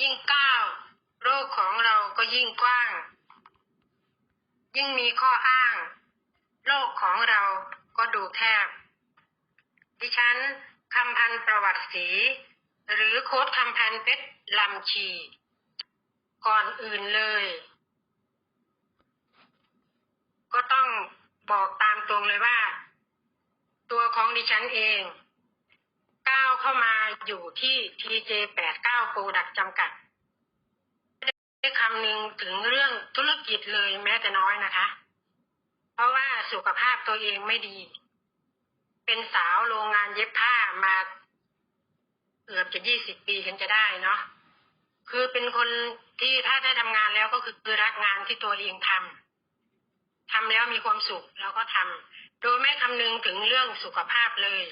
ยิ่งก้าวโรคของเราก็ยิ่งกว้าง ยิ่งมีข้ออ้าง โลกของเราก็ดูแคบ ดิฉันคำพันประวัติศรีหรือโค้ดคำพันเพชรลำชี ก่อนอื่นเลย ก็ต้องบอกตามตรงเลยว่า ตัวของดิฉันเอง ก้าวเข้ามาอยู่ที่ TJ89 Product จำกัดได้คำนึงถึงเรื่องธุรกิจเลยแม้แต่น้อยนะคะ เพราะว่าสุขภาพตัวเองไม่ดี เป็นสาวโรงงานเย็บผ้ามาเกือบจะยี่สิบปีกันจะได้เนาะคือเป็นคนที่ถ้าได้ทำงานแล้วก็คือรักงานที่ตัวเองทำทำแล้วมีความสุขเราก็ทำโดยไม่คำนึงถึงเรื่องสุขภาพเลย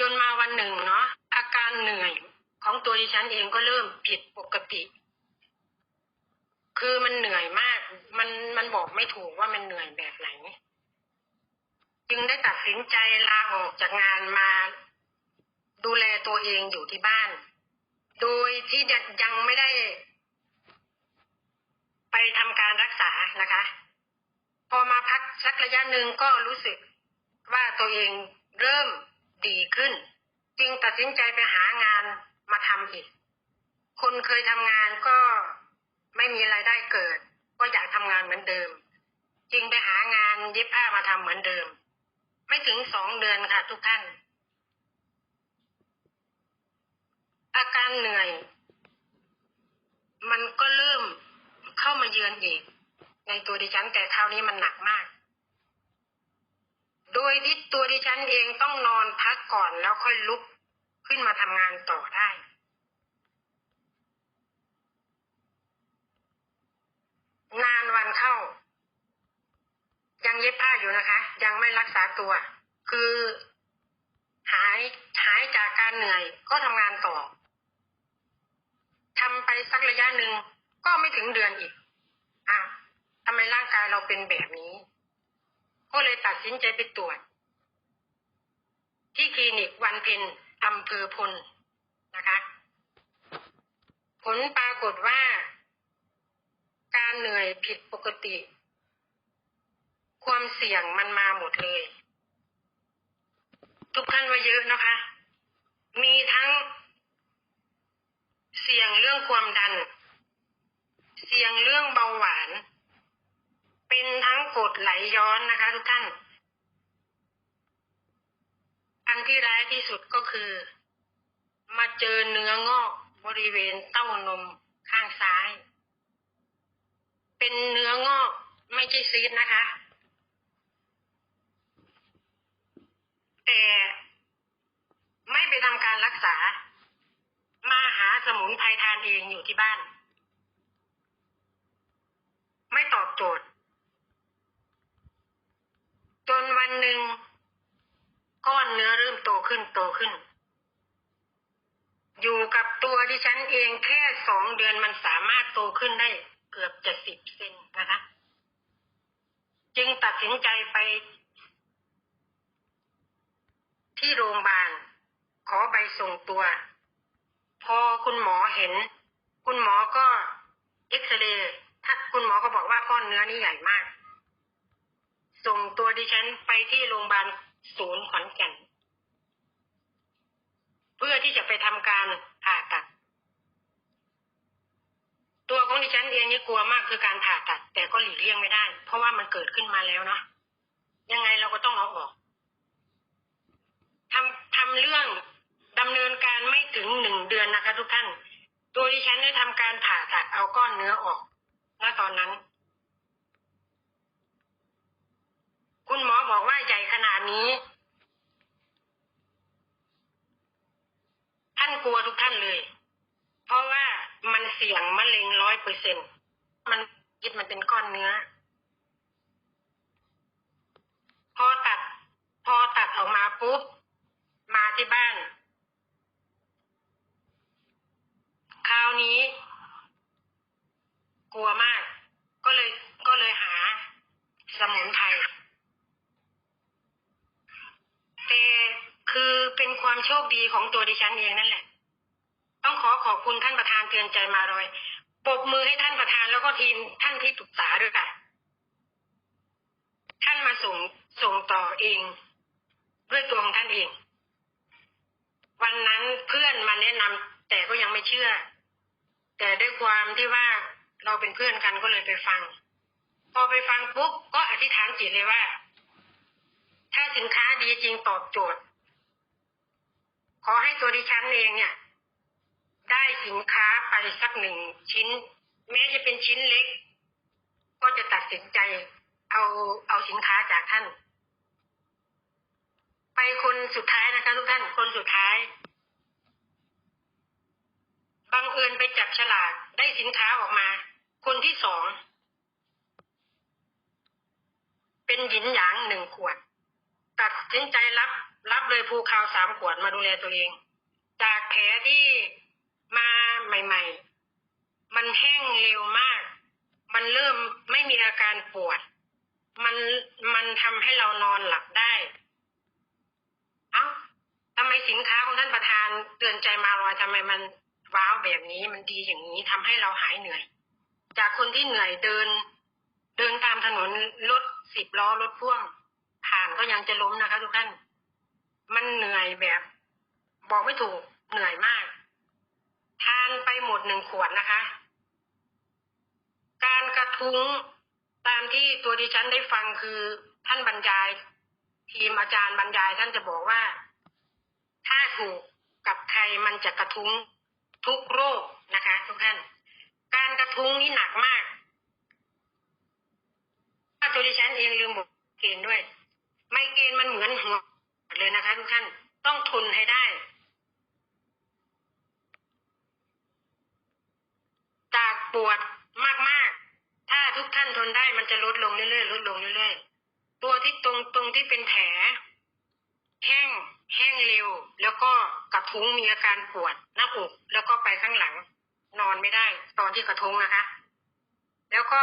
จนมาวันหนึ่งเนาะอาการเหนื่อยของตัวดิฉันเองก็เริ่มผิดปกติ คือมันเหนื่อยมาก มันมันบอกไม่ถูกว่ามันเหนื่อยแบบไหน จึงได้ตัดสินใจลาออกจากงานมา ดูแลตัวเองอยู่ที่บ้าน โดยที่ยังไม่ได้ ไปทำการรักษานะคะ พอมาพักสักระยะหนึ่งก็รู้สึกว่าตัวเองเริ่ม ดีขึ้น จึงตัดสินใจไปหางานมาทำอีก คนเคยทำงานก็ไม่มีรายได้เกิด ก็อยากทำงานเหมือนเดิม จึงไปหางานเย็บผ้ามาทำเหมือนเดิม ไม่ถึงสองเดือนค่ะทุกท่าน อาการเหนื่อย มันก็เริ่มเข้ามาเยือนอีก ในตัวดิฉันแต่คราวนี้มันหนักมาก โดยที่ตัวดิฉันเองต้องนอนพักก่อนแล้วค่อยลุกขึ้นมาทำงานต่อได้ นานวันเข้า ยังเย็บผ้าอยู่นะคะ ยังไม่รักษาตัว คือ หายหายจากการเหนื่อยก็ทำงานต่อทำไปสักระยะหนึ่งก็ไม่ถึงเดือนอีกอะทำไมร่างกายเราเป็นแบบนี้ ก็เลยตัดสินใจไปตรวจ ที่คลินิกวันเพ็ญอำเภอพลนะคะ ผลปรากฏว่า การเหนื่อยผิดปกติ ความเสี่ยงมันมาหมดเลย ทุกท่านว่าเยอะนะคะ มีทั้ง เสี่ยงเรื่องความดัน เสี่ยงเรื่องเบาหวาน เป็นทั้งกดไหลย้อนนะคะ ทุกท่าน อันที่ร้ายที่สุดก็คือ มาเจอเนื้องอกบริเวณเต้านมข้างซ้าย เป็นเนื้องอกไม่ใช่ซีดนะคะ แต่ไม่ไปทำการรักษา มาหาสมุนไพรทานเองอยู่ที่บ้าน ไม่ตอบโจทย์ จน วันหนึ่งก้อนเนื้อเริ่มโตขึ้นโตขึ้น อยู่กับตัวดิฉันเองแค่สองเดือนมันสามารถโตขึ้นได้เกือบจะสิบเซนนะคะ จึงตัดสินใจไป ที่โรงพยาบาล ขอใบส่งตัว พอคุณหมอเห็น คุณหมอก็เอ็กซเรย์ถ้าคุณหมอก็บอกว่าก้อนเนื้อนี่ใหญ่มาก ส่งตัวดิฉันไปที่โรงพยาบาลศูนย์ขอนแก่น เพื่อที่จะไปทำการผ่าตัด ตัวของดิฉันเองนี่กลัวมากคือการผ่าตัด แต่ก็หลีกเลี่ยงไม่ได้ เพราะว่ามันเกิดขึ้นมาแล้วเนาะยังไงเราก็ต้องเอาออกทำทำเรื่องดำเนินการไม่ถึงหนึ่งเดือนนะคะทุกท่าน ตัวดิฉันได้ทำการผ่าตัดเอาก้อนเนื้อออกณตอนนั้น คุณหมอบอกว่าใหญ่ขนาดนี้ ท่านกลัวทุกท่านเลย เพราะว่ามันเสี่ยงมะเร็งร้อยเปอร์เซ็นมันคิดมันเป็นก้อนเนื้อ พอตัด พอตัดออกมาปุ๊บ มาที่บ้าน คราวนี้ กลัวมาก ก็เลยก็เลยหาสมุนไพรแต่ ความโชคดีของตัวดิฉันเองนั่นแหละ ต้องขอขอบคุณท่านประธานเตือนใจมาลอยปรบมือให้ท่านประธานแล้วก็ทีมท่านที่ปรึกษาด้วยค่ะ ท่านมาส่งส่งต่อเอง ด้วยตัวของท่านเอง วันนั้นเพื่อนมาแนะนำแต่ก็ยังไม่เชื่อ แต่ด้วยความที่ว่าเราเป็นเพื่อนกันก็เลยไปฟัง พอไปฟังปุ๊บก็อธิษฐานจิตเลยว่า ถ้าสินค้าดีจริงตอบโจทย์ ขอให้ตัวดิฉันเองเนี่ย ได้สินค้าไปสักหนึ่งชิ้น แม้จะเป็นชิ้นเล็ก ก็จะตัดสินใจ เอาเอาสินค้าจากท่าน ไปคนสุดท้ายนะคะทุกท่านคนสุดท้ายบังเอิญไปจับฉลากได้สินค้าออกมา คนที่สอง เป็นหยินหยางหนึ่งขวด ตัดสินใจรับ รับเลยภูคาวสามขวดมาดูแลตัวเอง จากแผลที่มาใหม่ ๆ มันแห้งเร็วมาก มันเริ่มไม่มีอาการปวด มันมันทำให้เรานอนหลับได้ เอ้าทำไมสินค้าของท่านประธานเตือนใจมาลอยทำไมมันว้าวแบบนี้มันดีอย่างนี้ทำให้เราหายเหนื่อย จากคนที่เหนื่อยเดิน เดินตามถนนรถสิบล้อรถพ่วงผ่านก็ยังจะล้มนะคะทุกท่าน มันเหนื่อยแบบ บอกไม่ถูกเหนื่อยมาก ทานไปหมดหนึ่งขวดนะคะ การกระทุ้งตามที่ตัวดิฉันได้ฟังคือท่านบรรยาย ทีมอาจารย์บรรยายท่านจะบอกว่า ถ้าถูกกับใครมันจะกระทุ้งทุกโรคนะคะ ทุกท่าน การกระทุ้งนี่หนักมากถ้าตัวดิฉันเองลืมบอกเกณฑ์ด้วย ไมเกณฑ์มันเหมือนหัวเลยนะคะ ทุกท่านต้องทนให้ได้ จากปวดมากๆ ถ้าทุกท่านทนได้มันจะลดลงเรื่อยๆลดลงเรื่อยๆตัวที่ตรงตรงที่ เป็นแผล แห้งแห้งเร็ว แล้วก็กระทุ้งมีอาการปวดหน้าอกแล้วก็ไปข้างหลัง นอนไม่ได้ ตอนที่กระทุ้งนะคะ แล้วก็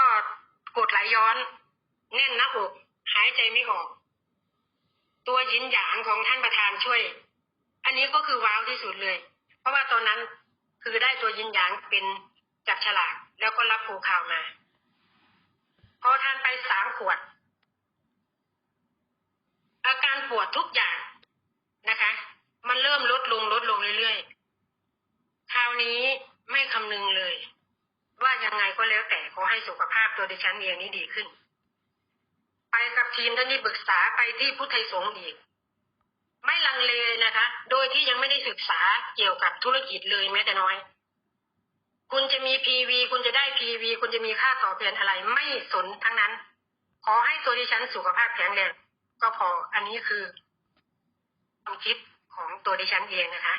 กดไหลย้อน แน่นหน้าอกหายใจไม่ออก ตัวยินหยางของท่านประธานช่วย อันนี้ก็คือว้าวที่สุดเลย เพราะว่าตอนนั้นคือได้ตัวยินหยางเป็นจับฉลากแล้วก็รับภูข่าวมาพอทานไปสามขวด อาการปวดทุกอย่างนะคะ มันเริ่มลดลงลดลงเรื่อยๆ คราวนี้ไม่คำนึงเลย ว่ายังไงก็แล้วแต่ขอให้สุขภาพตัวดิฉันเองนี้ดีขึ้น ไปกับทีมท่านที่ปรึกษาไปที่พุทธไทยสงฆ์อีก ไม่ลังเลนะคะ โดยที่ยังไม่ได้ศึกษาเกี่ยวกับธุรกิจเลยแม้แต่น้อย คุณจะมี PV คุณจะได้ PV คุณจะมีค่าตอบแทนอะไรไม่สนทั้งนั้น ขอให้ตัวดิฉันสุขภาพแข็งแรง ก็พออันนี้คือความคิดของตัวดิฉันเองนะคะ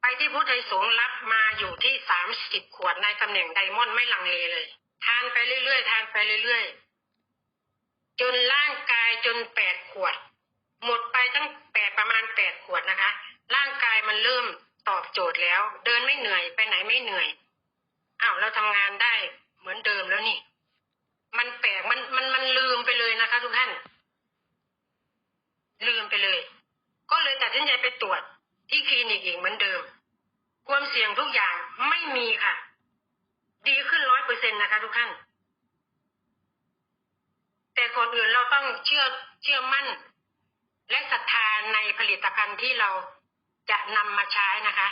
ไปที่พุทธไทยสงรับมาอยู่ที่สามสิบขวดในตำแหน่งไดมอนด์ไม่ลังเลเลย ทานไปเรื่อยๆทานไปเรื่อยๆ จนร่างกายจนแปดขวด หมดไปตั้งแปดประมาณแปดขวดนะคะ ร่างกายมันเริ่มตอบโจทย์แล้ว เดินไม่เหนื่อยไปไหนไม่เหนื่อยอ้าวเราทำงานได้เหมือนเดิมแล้วนี่ มันแปลกมันมันมันลืมไปเลยนะคะ ทุกท่าน ลืมไปเลย ก็เลยตัดสินใจไปตรวจที่คลินิกอีกเหมือนเดิม ความเสี่ยงทุกอย่างไม่มีค่ะ ดีขึ้นร้อยเปอร์เซ็นต์นะคะทุกท่าน แต่ก่อนอื่นเราต้องเชื่อเชื่อมั่น และศรัทธาในผลิตภัณฑ์ที่เราจะนำมาใช้นะคะ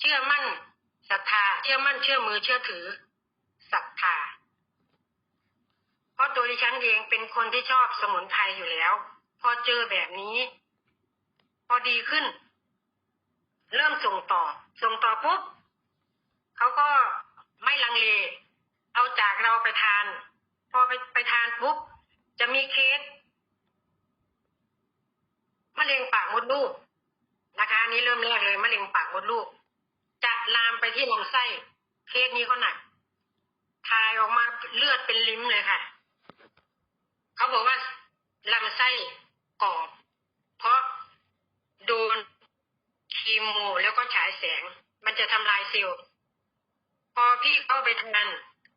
เชื่อมั่นศรัทธาเชื่อมั่นเชื่อมือเชื่อถือศรัทธา เพราะตัวดิฉันเองเป็นคนที่ชอบสมุนไพรอยู่แล้ว พอเจอแบบนี้ พอดีขึ้น เริ่มส่งต่อ ส่งต่อปุ๊บเขาก็ไม่ลังเล เอาจากเราไปทาน พอไปไปทานปุ๊บ จะมีเคสมะเร็งปากมดลูกนะคะนนี้เริ่มแรกเลยมะเร็งปากมดลูก จะลามไปที่ลำไส้เคสนี้ก็หนักทายออกมาเลือดเป็นลิ้มเลยค่ะ เขาบอกว่าลำไส้ กรอบเพราะโดนคีโมแล้วก็ฉายแสง มันจะทำลายเซลล์พอพี่เข้าไปทาน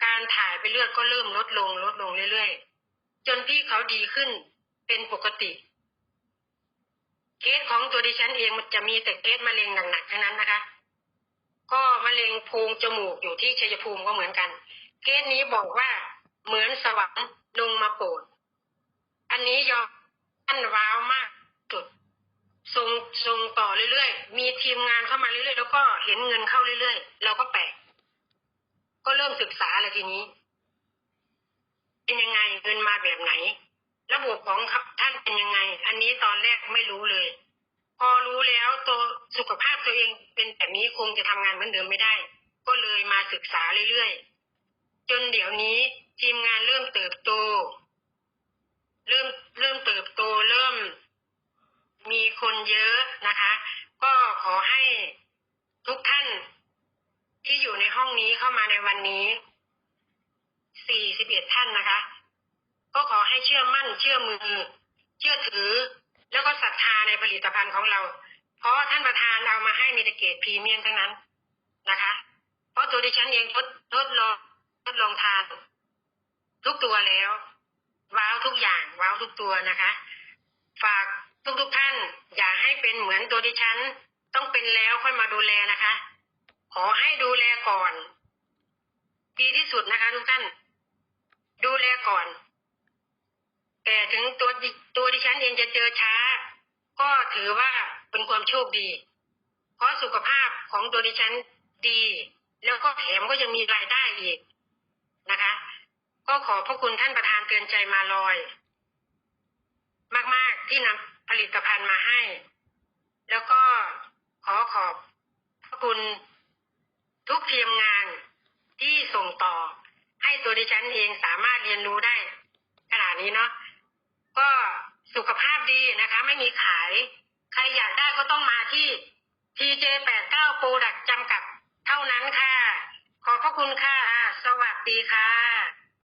การถ่ายไปเลือดก็เริ่มลดลงลดลงเรื่อยๆ จนพี่เขาดีขึ้นเป็นปกติเคสของตัวดิฉันเองมันจะมีแต่เคสมะเร็งหนักๆทั้งนั้นนะคะ ก็มะเร็งโพรงจมูกอยู่ที่ชัยภูมิก็เหมือนกันเคสนี้บอกว่าเหมือนสวรรค์ลงมาโปรดอันนี้ยอม ท่านว้าวมากสุดส่งส่งต่อเรื่อยๆ มีทีมงานเข้ามาเรื่อยๆ แล้วก็เห็นเงินเข้าเรื่อยๆ เราก็แปลก ก็เริ่มศึกษาเลยทีนี้ เป็นยังไงเงินมาแบบไหน ระบบของท่านเป็นยังไง อันนี้ตอนแรกไม่รู้เลย พอรู้แล้วตัวสุขภาพตัวเองเป็นแบบนี้คงจะทำงานเหมือนเดิมไม่ได้ ก็เลยมาศึกษาเรื่อยๆ จนเดี๋ยวนี้ทีมงานเริ่มเติบโต เริ่มเริ่มเติบโตเริ่มมีคนเยอะนะคะ ก็ขอให้ทุกท่านที่อยู่ในห้องนี้เข้ามาในวันนี้ 41 ท่านนะคะ ก็ขอให้เชื่อมั่น เชื่อมือ เชื่อถือ แล้วก็ศรัทธาในผลิตภัณฑ์ของเรา เพราะท่านประธานเอามาให้มีต่เกรดพรีเมียมทั้งนั้นนะคะ เพราะตัวดิฉันเองทดทดลองทดลองทาน ทุกตัวแล้ว ว้าวทุกอย่างว้าวทุกตัวนะคะ ฝากทุกๆท่าน อย่าให้เป็นเหมือนตัวดิฉัน ต้องเป็นแล้วค่อยมาดูแลนะคะ ขอให้ดูแลก่อน ดีที่สุดนะคะ ทุกท่าน ดูแลก่อน แต่ถึงตัวตัวดิฉันเองจะเจอช้า ก็ถือว่าเป็นความโชคดี เพราะสุขภาพของตัวดิฉันดี แล้วก็แถมก็ยังมีรายได้อีกนะคะ ก็ขอพระคุณท่านประธานเตือนใจมาลอย มาก ๆ ที่นำผลิตภัณฑ์มาให้ แล้วก็ขอขอบพระคุณทุกทีมงานที่ส่งต่อ ให้ตัวดิฉันเองสามารถเรียนรู้ได้ ขนาดนี้เนาะก็สุขภาพดีนะคะ ไม่มีขาย ใครอยากได้ก็ต้องมาที่ TJ89 โปรดักจำกัดเท่านั้นค่ะ ขอบพระคุณค่ะ สวัสดีค่ะ